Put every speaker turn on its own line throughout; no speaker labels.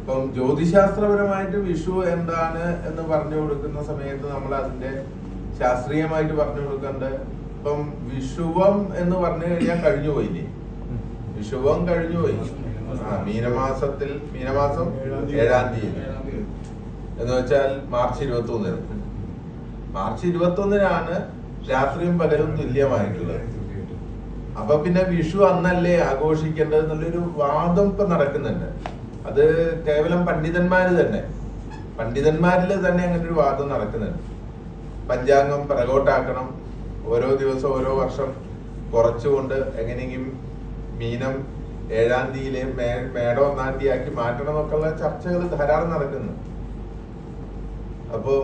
ഇപ്പം ജ്യോതിശാസ്ത്രപരമായിട്ട് വിഷു എന്താണ് എന്ന് പറഞ്ഞു കൊടുക്കുന്ന സമയത്ത് നമ്മൾ അതിന്റെ ശാസ്ത്രീയമായിട്ട് പറഞ്ഞു കൊടുക്കേണ്ട. ഇപ്പം വിഷുവം എന്ന് പറഞ്ഞു കഴിഞ്ഞാൽ കഴിഞ്ഞു പോയില്ലേ? വിഷുവം കഴിഞ്ഞു പോയി. മീനമാസത്തിൽ മീനമാസം ഏഴാം തീയതി. എന്ന് വെച്ചാൽ മാർച്ച് ഇരുപത്തി ഒന്നിന് മാർച്ച് ഇരുപത്തി ഒന്നിനാണ് രാത്രിയും പകലും തുല്യമായിട്ടുള്ളത്. അപ്പൊ പിന്നെ വിഷു അന്നല്ലേ ആഘോഷിക്കേണ്ടത് എന്നുള്ളൊരു വാദം ഇപ്പൊ നടക്കുന്നുണ്ട്. അത് കേവലം പണ്ഡിതന്മാര് തന്നെ. പണ്ഡിതന്മാരിൽ തന്നെ അങ്ങനെ ഒരു വാദം നടക്കുന്നുണ്ട്. പഞ്ചാംഗം പിറകോട്ടാക്കണം. ഓരോ ദിവസം ഓരോ വർഷം കുറച്ചുകൊണ്ട് എങ്ങനെയെങ്കിലും മീനം ഏഴാം തീയതിയിലെ മേ മേടം ഒന്നാം തീയതി ആക്കി മാറ്റണം എന്നൊക്കെയുള്ള ചർച്ചകൾ ധാരാളം നടക്കുന്നു അപ്പോ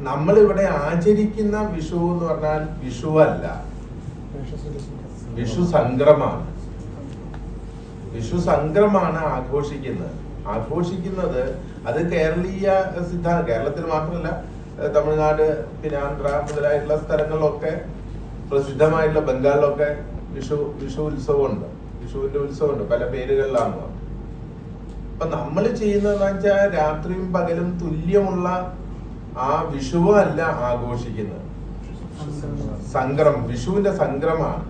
നമ്മളിവിടെ ആചരിക്കുന്ന വിഷു എന്ന് പറഞ്ഞാൽ വിഷു അല്ല. വിഷു സംക്രമാണ് വിഷു സംക്രമാണ് ആഘോഷിക്കുന്നത്. ആഘോഷിക്കുന്നത് അത് കേരളീയ സിദ്ധാന്തം കേരളത്തിൽ മാത്രമല്ല തമിഴ്നാട് പിന്നെ ആന്ധ്ര മുതലായിട്ടുള്ള സ്ഥലങ്ങളിലൊക്കെ പ്രസിദ്ധമായിട്ടുള്ള ബംഗാളിലൊക്കെ വിഷു വിഷു ഉത്സവമുണ്ട്. വിഷുവിന്റെ ഉത്സവമുണ്ട് പല പേരുകളിലാണ് അപ്പൊ നമ്മൾ ചെയ്യുന്നതെന്ന് വെച്ചാൽ രാത്രിയും പകലും തുല്യമുള്ള ആ വിഷുവല്ല അല്ല ആഘോഷിക്കുന്നത് സംക്രമം. വിഷുവിന്റെ സംഗ്രമാണ്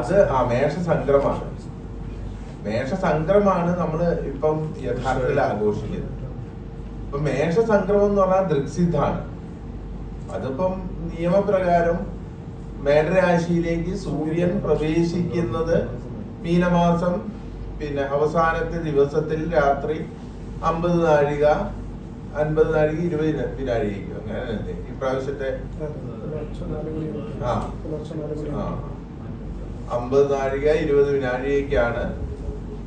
അത് ആ മേഷ സംക്രമാണ് മേഷ സംക്രമാണ് നമ്മൾ ഇപ്പം യഥാർത്ഥത്തിൽ ആഘോഷിക്കുന്നത്. ഇപ്പൊ മേഷസംക്രമം എന്ന് പറഞ്ഞാൽ ദൃക്സിദ്ധാണ്. അതിപ്പം നിയമപ്രകാരം മേടരാശിയിലേക്ക് സൂര്യൻ പ്രവേശിക്കുന്നത് മീനമാസം പിന്നെ അവസാനത്തെ ദിവസത്തിൽ രാത്രി അമ്പത് നാഴിക അൻപത് നാഴിക ഇരുപത് വിനാഴിക അങ്ങനെ ഇപ്രാവശ്യത്തെ ആ. ആ. അമ്പത് നാഴിക ഇരുപത് വിനാഴികയ്ക്കാണ്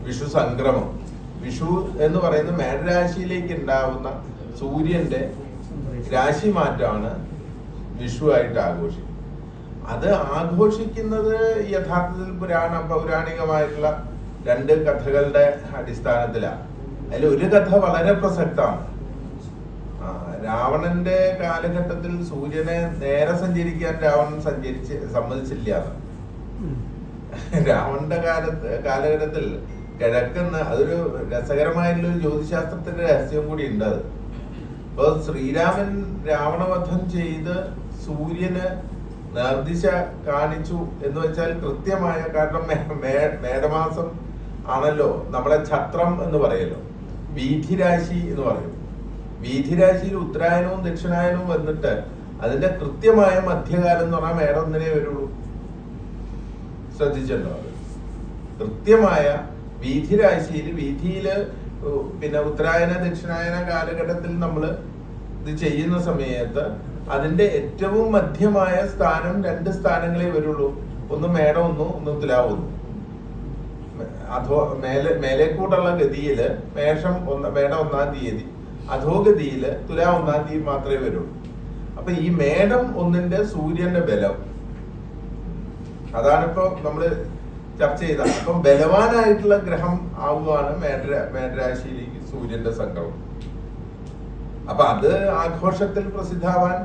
വിഷു സംക്രമം. വിഷു എന്ന് പറയുന്ന മേടരാശിയിലേക്ക് ഉണ്ടാവുന്ന സൂര്യന്റെ രാശി മാറ്റമാണ് വിഷു ആയിട്ട് ആഘോഷിക്കുന്നത്. അത് ആഘോഷിക്കുന്നത് യഥാർത്ഥത്തിൽ പുരാണ പൗരാണികമായിട്ടുള്ള രണ്ട് കഥകളുടെ അടിസ്ഥാനത്തിലാണ്. അതിൽ ഒരു കഥ വളരെ പ്രസക്തമാണ്. രാവണന്റെ കാലഘട്ടത്തിൽ സൂര്യനെ നേരെ സഞ്ചരിക്കാൻ രാവണൻ സഞ്ചരിച്ച് സമ്മതിച്ചില്ല രാവണന്റെ കാലത്ത് കാലഘട്ടത്തിൽ കിഴക്കുന്ന അതൊരു രസകരമായിട്ടുള്ള ജ്യോതിശാസ്ത്രത്തിന്റെ രഹസ്യം കൂടി ഉണ്ട് അത്. അപ്പൊ ശ്രീരാമൻ രാവണവധം ചെയ്ത് സൂര്യന് നിർദ്ദിശ കാണിച്ചു എന്ന് വെച്ചാൽ കൃത്യമായ കാരണം മേടമാസം ആണല്ലോ നമ്മളെ ഛത്രം എന്ന് പറയല്ലോ വീഥിരാശി എന്ന് പറയും. വീഥിരാശിയിൽ ഉത്തരായനവും ദക്ഷിണായനവും വന്നിട്ട് അതിന്റെ കൃത്യമായ മധ്യകാലം എന്ന് പറഞ്ഞാൽ മേടം ഒന്നിനെ വരുള്ളൂ. ശ്രദ്ധിച്ചിട്ടുണ്ടോ അത്? കൃത്യമായ വീഥിരാശിയിൽ വീഥിയിൽ ഉ- പിന്നെ ഉത്തരായന ദക്ഷിണായന കാലഘട്ടത്തിൽ നമ്മൾ ഇത് ചെയ്യുന്ന സമയത്ത് അതിന്റെ ഏറ്റവും മധ്യമായ സ്ഥാനം രണ്ട് സ്ഥാനങ്ങളെ വരുള്ളൂ. ഒന്ന് മേടം ഒന്നു ഒന്ന് തുലാവുന്നു അധോ മേലെ മേലേക്കൂട്ടുള്ള ഗതിയിൽ മേഷം ഒന്ന് മേടം ഒന്നാം തീയതി. അധോഗതിയിൽ തുലാ ഒന്നാം തീയതി മാത്രമേ വരുള്ളൂ. അപ്പൊ ഈ മേടം ഒന്നിന്റെ സൂര്യന്റെ ബലം. അതാണിപ്പോ നമ്മൾ ചർച്ച ചെയ്ത. അപ്പം ബലവാനായിട്ടുള്ള ഗ്രഹം ആവുകയാണ് മേടര മേടരാശിയിലേക്ക് സൂര്യന്റെ സംഗ്രഹം അപ്പൊ അത് ആഘോഷത്തിൽ പ്രസിദ്ധാവാൻ.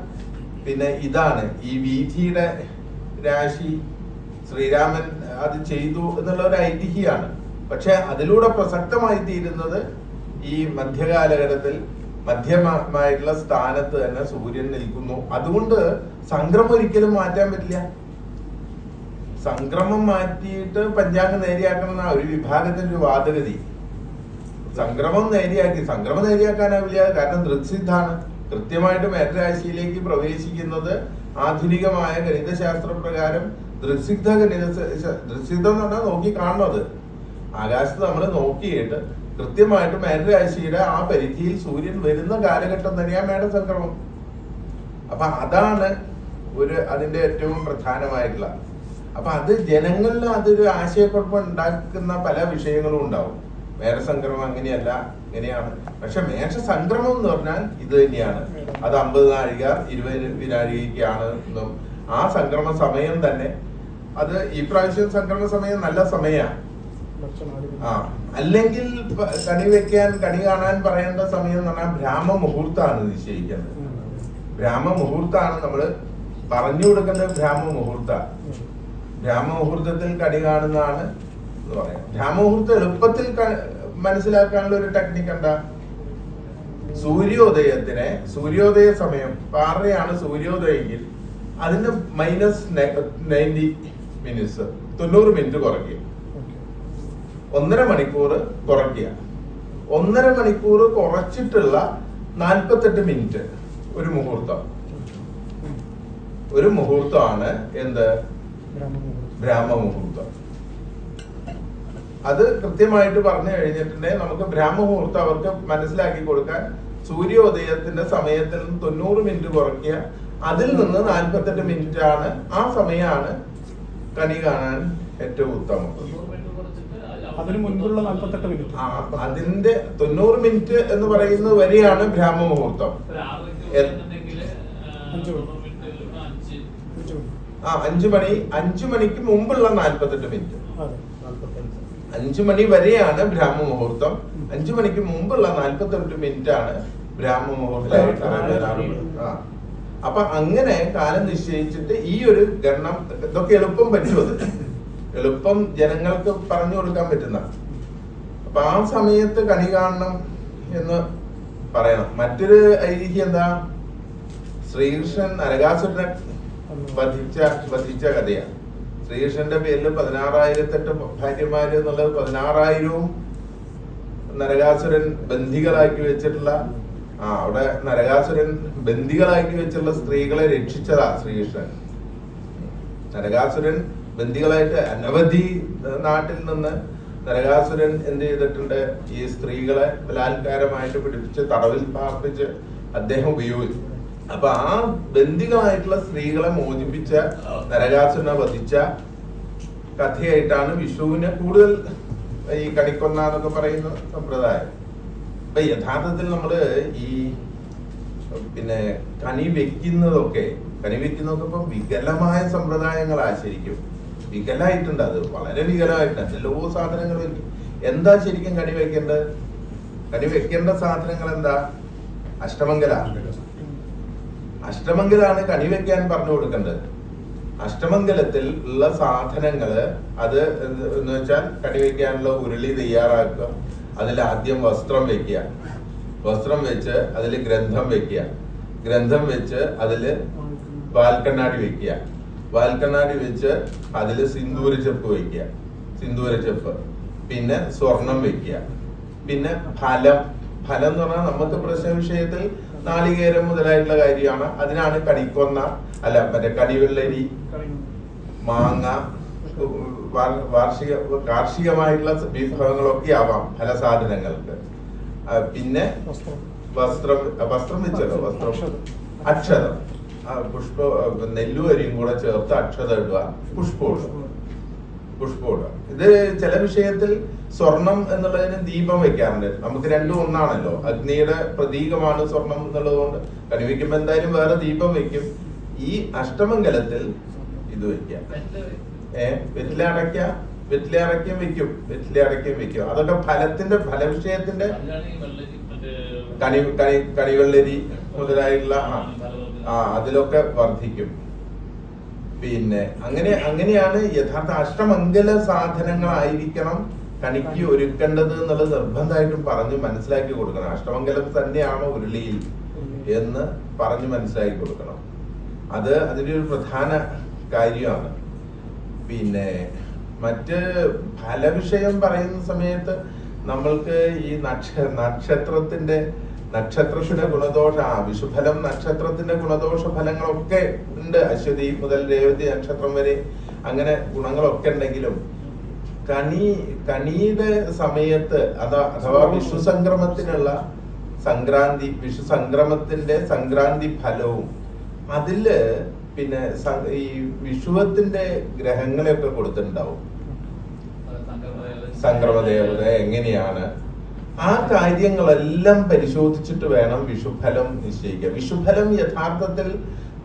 പിന്നെ ഇതാണ് ഈ വീഥിയുടെ രാശി. ശ്രീരാമൻ അത് ചെയ്തു എന്നുള്ള ഒരു ഐതിഹ്യമാണ്. പക്ഷെ അതിലൂടെ പ്രസക്തമായി തീരുന്നത് ഈ മധ്യകാലഘട്ടത്തിൽ മധ്യമായിട്ടുള്ള സ്ഥാനത്ത് തന്നെ സൂര്യൻ നിൽക്കുന്നു. അതുകൊണ്ട് സംക്രമം ഒരിക്കലും മാറ്റാൻ പറ്റില്ല. സംക്രമം മാറ്റിയിട്ട് പഞ്ചാംഗം നേരെയാക്കണം എന്ന ഒരു വിഭാഗത്തിന്റെ ഒരു വാദഗതി. സംക്രമം നേരെയാക്കി സംക്രമം നേരെയാക്കാനാവില്ല കാരണം ദൃക്സിദ്ധാണ്. കൃത്യമായിട്ട് മേധരാശിയിലേക്ക് പ്രവേശിക്കുന്നത് ആധുനികമായ ഗണിതശാസ്ത്ര പ്രകാരം ദൃക്സിദ്ധ ഗണിത ദൃക്സിദ്ധം എന്ന് പറഞ്ഞാൽ നോക്കി കാണുന്നത് ആകാശത്ത് നമ്മൾ നോക്കിയിട്ട് കൃത്യമായിട്ട് മേധരാശിയുടെ ആ പരിധിയിൽ സൂര്യൻ വരുന്ന കാലഘട്ടം തന്നെയാണ് മേട സംക്രമം അപ്പൊ അതാണ് ഒരു അതിന്റെ ഏറ്റവും പ്രധാനമായിട്ടുള്ള അപ്പൊ അത് ജനങ്ങളിൽ അതൊരു ആശയക്കുഴപ്പം ഉണ്ടാക്കുന്ന പല വിഷയങ്ങളും ഉണ്ടാവും. വേറെ സംക്രമം അങ്ങനെയല്ല ഇങ്ങനെയാണ്. പക്ഷെ മേശ സംക്രമം എന്ന് പറഞ്ഞാൽ ഇത് തന്നെയാണ്. അത് അമ്പത് നാഴിക ഇരുപത് വിനാഴികയ്ക്കാണ് എന്നും. ആ സംക്രമ സമയം തന്നെ അത് ഈ പ്രാവശ്യം സംക്രമ സമയം നല്ല സമയമാണ് ആ അല്ലെങ്കിൽ കണി വെക്കാൻ കണി കാണാൻ പറയേണ്ട സമയം എന്ന് പറഞ്ഞാൽ ബ്രാഹ്മ മുഹൂർത്താണ് നിശ്ചയിക്കുന്നത്. ബ്രാഹ്മ മുഹൂർത്താണ് നമ്മൾ പറഞ്ഞു കൊടുക്കേണ്ടത് ബ്രാഹ്മ മുഹൂർത്ത ബ്രാഹ്മ കടി കണി കാണുന്നതാണ് എന്ന് പറയാം. ബ്രാഹ്മ എളുപ്പത്തിൽ മനസ്സിലാക്കാനുള്ള ഒരു ടെക്നിക്ക് എന്താ? സൂര്യോദയത്തിനെ സൂര്യോദയ സമയം പാറയാണ് സൂര്യോദയെങ്കിൽ അതിന്റെ മൈനസ് നയന്റി മിനിറ്റ്സ് തൊണ്ണൂറ് മിനിറ്റ് കുറയ്ക്കുക. ഒന്നര മണിക്കൂർ കുറയ്ക്കുക. ഒന്നര മണിക്കൂർ കുറച്ചിട്ടുള്ള നാൽപ്പത്തെട്ട് മിനിറ്റ് ഒരു മുഹൂർത്തം. ഒരു മുഹൂർത്തമാണ് എന്ത്?
ബ്രാഹ്മമുഹൂർത്തം.
ബ്രാഹ്മമുഹൂർത്തം. അത് കൃത്യമായിട്ട് പറഞ്ഞു കഴിഞ്ഞിട്ടുണ്ടെങ്കിൽ നമുക്ക് ബ്രാഹ്മമുഹൂർത്തം അവർക്ക് മനസ്സിലാക്കി കൊടുക്കാൻ സൂര്യോദയത്തിന്റെ സമയത്തിൽ നിന്ന് തൊണ്ണൂറ് മിനിറ്റ് കുറയ്ക്കുക. അതിൽ നിന്ന് നാൽപ്പത്തെട്ട് മിനിറ്റ് ആണ് ആ സമയമാണ് കണി കാണാൻ ഏറ്റവും ഉത്തമം.
അതിന് മുൻപുള്ള നാൽപ്പത്തെട്ട് മിനിറ്റ്.
ആ അതിന്റെ തൊണ്ണൂറ് മിനിറ്റ് എന്ന് പറയുന്നത് വരെയാണ് ബ്രാഹ്മമുഹൂർത്തം.
അഞ്ച് മിനിറ്റ്
ആ അഞ്ചു മണി അഞ്ചു മണിക്ക് മുമ്പുള്ള നാൽപ്പത്തെട്ട് മിനിറ്റ്. അഞ്ചു മണി വരെയാണ് ബ്രാഹ്മ മുഹൂർത്തം. അഞ്ചു മണിക്ക് മുമ്പുള്ള നാൽപ്പത്തെട്ട് മിനിറ്റ് ആണ് ബ്രാഹ്മ മുഹൂർത്തമായിട്ട് ആ. അപ്പൊ അങ്ങനെ കാലം നിശ്ചയിച്ചിട്ട് ഈ ഒരു ഗണം ഇതൊക്കെ എളുപ്പം പറ്റുമത് എളുപ്പം ജനങ്ങൾക്ക് പറഞ്ഞു കൊടുക്കാൻ പറ്റുന്ന. അപ്പൊ ആ സമയത്ത് കണി കാണണം എന്ന് പറയണം. മറ്റൊരു ഐതിഹ്യം എന്താ? ശ്രീകൃഷ്ണൻ നരകാസുരനെ വധിച്ച വധിച്ച കഥയാണ്. ശ്രീകൃഷ്ണന്റെ പേരിൽ പതിനാറായിരത്തെട്ട് ഭാര്യമാര് എന്നുള്ളത് പതിനാറായിരവും നരകാസുരൻ ബന്ധികളാക്കി വെച്ചിട്ടുള്ള ആ അവിടെ നരകാസുരൻ ബന്ധികളാക്കി വെച്ചിട്ടുള്ള സ്ത്രീകളെ രക്ഷിച്ചതാ ശ്രീകൃഷ്ണൻ. നരകാസുരൻ ബന്ധികളായിട്ട് അനവധി നാട്ടിൽ നിന്ന് നരകാസുരൻ എന്ത് ചെയ്തിട്ടുണ്ട്? ഈ സ്ത്രീകളെ ബലാത്കാരമായിട്ട് പിടിപ്പിച്ച് തടവിൽ പാർപ്പിച്ച് അദ്ദേഹം ഉപയോഗിച്ചു. അപ്പൊ ആ ബന്ധികളായിട്ടുള്ള സ്ത്രീകളെ മോചിപ്പിച്ച നരകാസുരനെ വധിച്ച കഥയായിട്ടാണ് വിഷുവിനെ കൂടുതൽ ഈ കണിക്കൊന്ന എന്നൊക്കെ പറയുന്ന സമ്പ്രദായം. അപ്പൊ യഥാർത്ഥത്തിൽ നമ്മൾ ഈ പിന്നെ കണി വെക്കുന്നതൊക്കെ കണി വെക്കുന്നതൊക്കെ ഇപ്പം വികലമായ സമ്പ്രദായങ്ങളാ ശരിക്കും വികലായിട്ടുണ്ട് അത് വളരെ വികലമായിട്ടുണ്ട്. എന്തെല്ലോ സാധനങ്ങൾ വെക്കും എന്താ ശരിക്കും കണി വെക്കേണ്ടത്? കണി വെക്കേണ്ട സാധനങ്ങൾ എന്താ അഷ്ടമംഗല. അഷ്ടമംഗലാണ് കണി വെക്കാൻ പറഞ്ഞു കൊടുക്കേണ്ടത്. അഷ്ടമംഗലത്തിൽ ഉള്ള സാധനങ്ങൾ അത് എന്ന് വെച്ചാൽ കണി വെക്കാനുള്ള ഉരുളി തയ്യാറാക്കുക അതിൽ ആദ്യം വസ്ത്രം വെക്കുക. വസ്ത്രം വെച്ച് അതിൽ ഗ്രന്ഥം വെക്കുക. ഗ്രന്ഥം വെച്ച് അതിൽ വാൽക്കണ്ണാടി വെക്കുക. വാൽക്കണ്ണാടി വെച്ച് അതിൽ സിന്ദൂര ചെപ്പ് വെക്കുക. സിന്ദൂര ചെപ്പ്. പിന്നെ സ്വർണം വെക്കുക. പിന്നെ ഫലം. ഫലം എന്ന് പറഞ്ഞാൽ നമുക്ക് പ്രശ്ന വിഷയത്തിൽ നാളികേരം മുതലായിട്ടുള്ള കാര്യമാണ്. അതിനാണ് കണിക്കൊന്ന അല്ല മറ്റേ കണിവെള്ളരി മാങ്ങ വാർഷിക കാർഷികമായിട്ടുള്ള വിഭവങ്ങളൊക്കെ ആവാം ഫലസാധനങ്ങൾക്ക് സാധനങ്ങൾക്ക്. പിന്നെ
വസ്ത്രം.
വസ്ത്രം വെച്ചല്ലോ വസ്ത്രം.
അക്ഷതം.
പുഷ്പ നെല്ലുവരിയും കൂടെ ചേർത്ത് അക്ഷത ഇടുക പുഷ്പം ഇടുക. പുഷ്പം ഇടുക ഇത് ചില വിഷയത്തിൽ സ്വർണം എന്നുള്ളതിന് ദീപം വെക്കാറുണ്ട്. നമുക്ക് രണ്ടും ഒന്നാണല്ലോ. അഗ്നിയുടെ പ്രതീകമാണ് സ്വർണം എന്നുള്ളത് കൊണ്ട്. കണിവെക്കുമ്പോ എന്തായാലും വേറെ ദീപം വെക്കും. ഈ അഷ്ടമംഗലത്തിൽ ഇത് വെക്കാം ഏ? വെറ്റില അടയ്ക്ക വെറ്റില അടയ്ക്കും വെക്കും. വെറ്റില അടയ്ക്കും വെക്കും. അതൊക്കെ ഫലത്തിന്റെ ഫല വിഷയത്തിന്റെ കണി കണി കണിവെള്ളരി മുതലായിട്ടുള്ള ആ, ആ അതിലൊക്കെ വർദ്ധിക്കും. പിന്നെ അങ്ങനെ അങ്ങനെയാണ് യഥാർത്ഥ അഷ്ടമംഗല സാധനങ്ങളായിരിക്കണം കണിക്ക് ഒരുക്കേണ്ടത് എന്നുള്ളത് നിർബന്ധമായിട്ടും പറഞ്ഞ് മനസ്സിലാക്കി കൊടുക്കണം. അഷ്ടമംഗലം തന്നെയാണോ ഉരുളിയിൽ എന്ന് പറഞ്ഞ് മനസ്സിലാക്കി കൊടുക്കണം. അത് അതിന്റെ ഒരു പ്രധാന കാര്യമാണ്. പിന്നെ മറ്റ് ഫലവിഷയം പറയുന്ന സമയത്ത് നമ്മൾക്ക് ഈ നക്ഷ നക്ഷത്രത്തിന്റെ നക്ഷത്രത്തിന്റെ ഗുണദോഷ ആ വിഷുഫലം നക്ഷത്രത്തിന്റെ ഗുണദോഷ ഫലങ്ങളൊക്കെ ഉണ്ട്. അശ്വതി മുതൽ രേവതി നക്ഷത്രം വരെ അങ്ങനെ ഗുണങ്ങളൊക്കെ ഉണ്ടെങ്കിലും കണി കണിയുടെ സമയത്ത് അതാ അഥവാ വിഷു സംക്രമത്തിനുള്ള സംക്രാന്തി വിഷു സംക്രമത്തിന്റെ സംക്രാന്തി ഫലവും അതിൽ പിന്നെ ഈ വിഷുവത്തിന്റെ ഗ്രഹങ്ങളെയൊക്കെ കൊടുത്തിട്ടുണ്ടാവും. സംക്രമദേവത എങ്ങനെയാണ് ആ കാര്യങ്ങളെല്ലാം പരിശോധിച്ചിട്ട് വേണം വിഷുഫലം നിശ്ചയിക്കാൻ. വിഷുഫലം യഥാർത്ഥത്തിൽ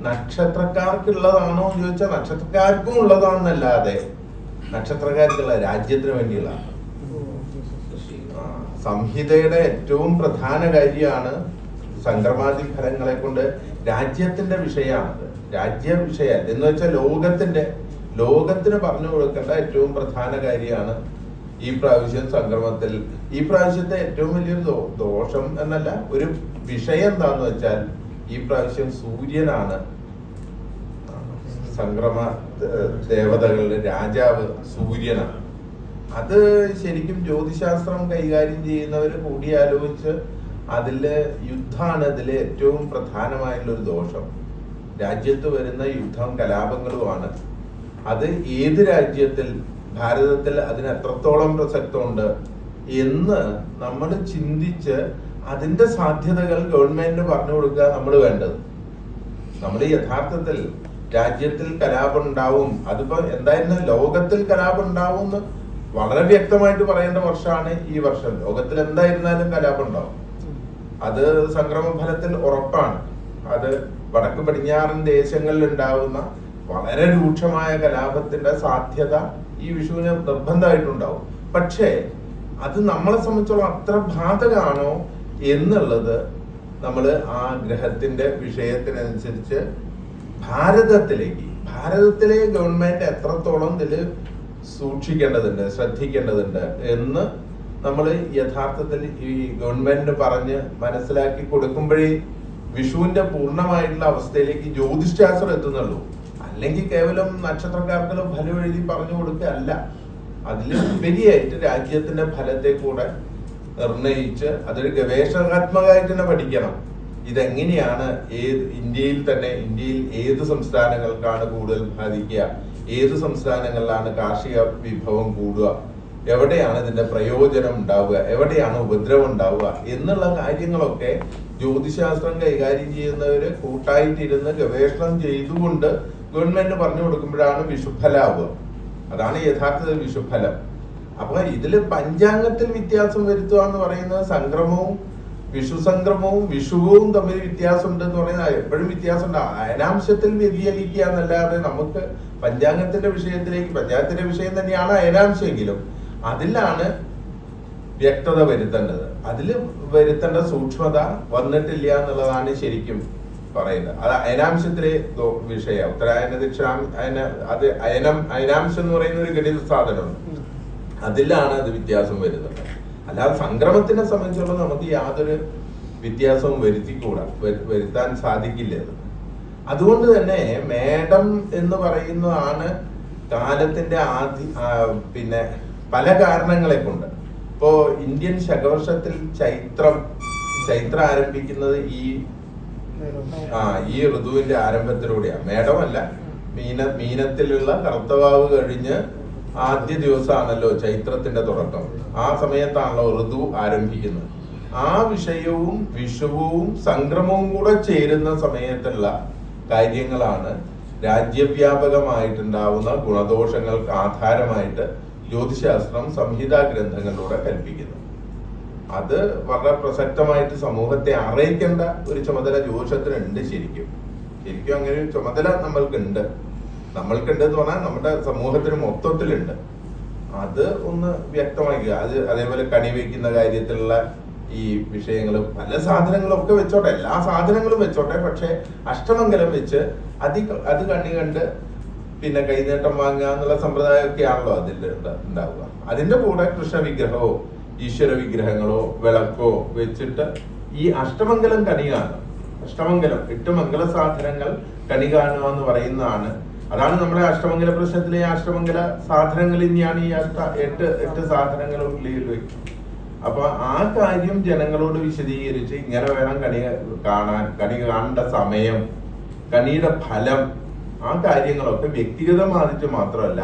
നക്ഷത്രക്കാർക്കുള്ളതാണോ എന്ന് ചോദിച്ചാൽ നക്ഷത്രക്കാർക്കും ഉള്ളതാണെന്നല്ലാതെ നക്ഷത്രക്കാർക്കുള്ള രാജ്യത്തിന് വേണ്ടിയുള്ള ആ, സംഹിതയുടെ ഏറ്റവും പ്രധാന കാര്യമാണ് സംക്രമാതി ഫലങ്ങളെ കൊണ്ട് രാജ്യത്തിന്റെ വിഷയമാണത്. രാജ്യ വിഷയ എന്ന് വെച്ചാൽ ലോകത്തിന്റെ ലോകത്തിന് പറഞ്ഞു കൊടുക്കേണ്ട ഏറ്റവും പ്രധാന കാര്യമാണ് ഈ പ്രാവശ്യം സംക്രമത്തിൽ ഈ പ്രാവശ്യത്തെ ഏറ്റവും വലിയൊരു ദോഷം എന്നല്ല ഒരു വിഷയം എന്താന്ന് വെച്ചാൽ ഈ പ്രാവശ്യം സൂര്യനാണ് സംക്രമ ദേവതകളുടെ രാജാവ് സൂര്യനാണ്. അത് ശരിക്കും ജ്യോതിശാസ്ത്രം കൈകാര്യം ചെയ്യുന്നവർ കൂടിയാലോചിച്ച് അതിൽ യുദ്ധമാണ് അതിലെ ഏറ്റവും പ്രധാനമായിട്ടുള്ള ഒരു ദോഷം. രാജ്യത്ത് വരുന്ന യുദ്ധം കലാപങ്ങളുമാണ്. അത് ഏത് രാജ്യത്തിൽ ഭാരതത്തിൽ അതിന് എത്രത്തോളം പ്രസക്തമുണ്ട് എന്ന് നമ്മൾ ചിന്തിച്ച് അതിന്റെ സാധ്യതകൾ ഗവൺമെന്റിന് പറഞ്ഞു കൊടുക്കുക നമ്മൾ വേണ്ടത്. നമ്മൾ യഥാർത്ഥത്തിൽ രാജ്യത്തിൽ കലാപുണ്ടാവും അതിപ്പോ എന്തായിരുന്നു? ലോകത്തിൽ കലാപുണ്ടാവും എന്ന് വളരെ വ്യക്തമായിട്ട് പറയേണ്ട വർഷമാണ് ഈ വർഷം. ലോകത്തിൽ എന്തായിരുന്നാലും കലാപുണ്ടാവും അത് സംക്രമ ഫലത്തിൽ ഉറപ്പാണ്. അത് വടക്ക് പടിഞ്ഞാറൻ ദേശങ്ങളിൽ ഉണ്ടാവുന്ന വളരെ രൂക്ഷമായ കലാപത്തിന്റെ സാധ്യത ഈ വിഷുവിന് നിർബന്ധമായിട്ടുണ്ടാവും. പക്ഷേ അത് നമ്മളെ സംബന്ധിച്ചോളം അത്ര ബാധകമാണോ എന്നുള്ളത് നമ്മൾ ആ ഗ്രഹത്തിന്റെ വിഷയത്തിനനുസരിച്ച് ഭാരതത്തിലേക്ക് ഭാരതത്തിലെ ഗവൺമെന്റ് എത്രത്തോളം ഇതിൽ സൂക്ഷിക്കേണ്ടതുണ്ട് ശ്രദ്ധിക്കേണ്ടതുണ്ട് എന്ന് നമ്മൾ യഥാർത്ഥത്തിൽ ഈ ഗവൺമെന്റ് പറഞ്ഞ് മനസ്സിലാക്കി കൊടുക്കുമ്പോഴേ വിഷുവിന്റെ പൂർണമായിട്ടുള്ള അവസ്ഥയിലേക്ക് ജ്യോതിശാസ്ത്രം എത്തുന്നുള്ളൂ. അല്ലെങ്കിൽ കേവലം നക്ഷത്രക്കാർക്ക് ഫലം എഴുതി പറഞ്ഞു കൊടുക്കുകയല്ല. അതിൽ വലിയായിട്ട് രാജ്യത്തിന്റെ ഫലത്തെ കൂടെ നിർണയിച്ച് അതൊരു ഗവേഷണാത്മകമായിട്ട് തന്നെ പഠിക്കണം. ഇതെങ്ങനെയാണ് ഏത് ഇന്ത്യയിൽ തന്നെ ഇന്ത്യയിൽ ഏത് സംസ്ഥാനങ്ങൾക്കാണ് കൂടുതൽ ബാധിക്കുക? ഏത് സംസ്ഥാനങ്ങളിലാണ് കാർഷിക വിഭവം കൂടുക? എവിടെയാണ് ഇതിന്റെ പ്രയോജനം ഉണ്ടാവുക? എവിടെയാണ് ഉപദ്രവം ഉണ്ടാവുക? എന്നുള്ള കാര്യങ്ങളൊക്കെ ജ്യോതിശാസ്ത്രം കൈകാര്യം ചെയ്യുന്നവര് കൂട്ടായിട്ടിരുന്ന് ഗവേഷണം ചെയ്തുകൊണ്ട് ഗവൺമെന്റ് പറഞ്ഞു കൊടുക്കുമ്പോഴാണ് വിഷുഫലാവുക അതാണ് യഥാർത്ഥത്തിൽ വിഷുഫലം അപ്പൊ ഇതിൽ പഞ്ചാംഗത്തിൽ വ്യത്യാസം വരുത്തുക എന്ന് പറയുന്നത് സംക്രമവും വിഷു സംക്രമവും വിഷുവും തമ്മിൽ വ്യത്യാസമുണ്ട് എന്ന് പറയുന്നത് എപ്പോഴും വ്യത്യാസമുണ്ട്. അയനാംശത്തിൽ വ്യതിചലിക്കുക എന്നല്ലാതെ നമുക്ക് പഞ്ചാംഗത്തിന്റെ വിഷയത്തിലേക്ക് പഞ്ചായത്തിന്റെ വിഷയം തന്നെയാണ് അയനാംശമെങ്കിലും അതിലാണ് വ്യക്തത വരുത്തേണ്ടത്. അതിൽ വരുത്തേണ്ട സൂക്ഷ്മത വന്നിട്ടില്ല എന്നുള്ളതാണ് ശരിക്കും പറയുന്നത്. അത് അയനാംശത്തിലെ വിഷയ. ഉത്തരായന ദക്ഷിണാം അത് അയനം അയനാംശം എന്ന് പറയുന്ന ഒരു ഗണിത സാധനമാണ്. അതിലാണ് അത് വ്യത്യാസം വരുന്നത്. അല്ലാതെ സംക്രമത്തിനെ സംബന്ധിച്ചുള്ള നമുക്ക് യാതൊരു വ്യത്യാസവും വരുത്തിക്കൂടാ. വരു- വരുത്താൻ സാധിക്കില്ല അത് അതുകൊണ്ട് തന്നെ മേടം എന്ന് പറയുന്നതാണ് കാലത്തിന്റെ ആദ്യ പിന്നെ പല കാരണങ്ങളെ കൊണ്ട്. ഇപ്പോ ഇന്ത്യൻ ശകവർഷത്തിൽ ചൈത്രം ചൈത്രം ആരംഭിക്കുന്നത് ഈ ആ ഈ ഋതുവിന്റെ ആരംഭത്തിലൂടെയാണ് മേടമല്ല മീന മീനത്തിലുള്ള കറുത്തവാവ് കഴിഞ്ഞ് ആദ്യ ദിവസമാണല്ലോ ചൈത്രത്തിന്റെ തുടക്കം. ആ സമയത്താണല്ലോ ഋതു ആരംഭിക്കുന്നത്. ആ വിഷയവും വിഷുവും സംക്രമവും കൂടെ ചേരുന്ന സമയത്തുള്ള കാര്യങ്ങളാണ് രാജ്യവ്യാപകമായിട്ടുണ്ടാവുന്ന ഗുണദോഷങ്ങൾക്ക് ആധാരമായിട്ട് ജ്യോതിശാസ്ത്രം സംഹിതാ ഗ്രന്ഥങ്ങളിലൂടെ കൽപ്പിക്കുന്നത്. അത് വളരെ പ്രസക്തമായിട്ട് സമൂഹത്തെ അറിയിക്കേണ്ട ഒരു ചുമതല ജ്യോതിഷത്തിനുണ്ട് ശരിക്കും. ശരിക്കും അങ്ങനെ ഒരു ചുമതല നമ്മൾക്കുണ്ട്. നമ്മൾക്കുണ്ട് എന്ന് പറഞ്ഞാൽ നമ്മുടെ സമൂഹത്തിന് മൊത്തത്തിലുണ്ട്. അത് ഒന്ന് വ്യക്തമാക്കുക. അത് അതേപോലെ കണി വയ്ക്കുന്ന കാര്യത്തിലുള്ള ഈ വിഷയങ്ങളും പല സാധനങ്ങളും ഒക്കെ വെച്ചോട്ടെ എല്ലാ സാധനങ്ങളും വെച്ചോട്ടെ പക്ഷെ അഷ്ടമംഗലം വെച്ച് അതി അത് കണി കണ്ട് പിന്നെ കൈനീട്ടം വാങ്ങുക എന്നുള്ള സമ്പ്രദായമൊക്കെയാണല്ലോ അതിൽ ഉണ്ടാവുക. അതിന്റെ കൂടെ കൃഷ്ണ വിഗ്രഹമോ ഈശ്വര വിഗ്രഹങ്ങളോ വിളക്കോ വെച്ചിട്ട് ഈ അഷ്ടമംഗലം കണി കാണും അഷ്ടമംഗലം എട്ട് മംഗല സാധനങ്ങൾ കണി കാണുക എന്ന് പറയുന്നതാണ്. അതാണ് നമ്മുടെ അഷ്ടമംഗല പ്രശ്നത്തിലെ അഷ്ടമംഗല സാധനങ്ങൾ ഇനിയാണ് ഈ അഷ്ട എട്ട് എട്ട് സാധനങ്ങൾ ഉള്ളിൽ വെക്കും. അപ്പൊ ആ കാര്യം ജനങ്ങളോട് വിശദീകരിച്ച് ഇങ്ങനെ വേണം കണി കാണാൻ കണി കാണേണ്ട സമയം കണിയുടെ ഫലം ആ കാര്യങ്ങളൊക്കെ വ്യക്തിഗതമായിട്ട് മാത്രമല്ല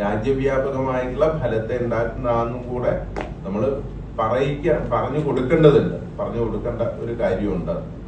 രാജ്യവ്യാപകമായിട്ടുള്ള ഫലത്തെ ഉണ്ടാക്കുന്നതെന്നും കൂടെ നമ്മൾ പറയിക്ക പറഞ്ഞു കൊടുക്കേണ്ടതുണ്ട്. പറഞ്ഞു കൊടുക്കേണ്ട ഒരു കാര്യമുണ്ട്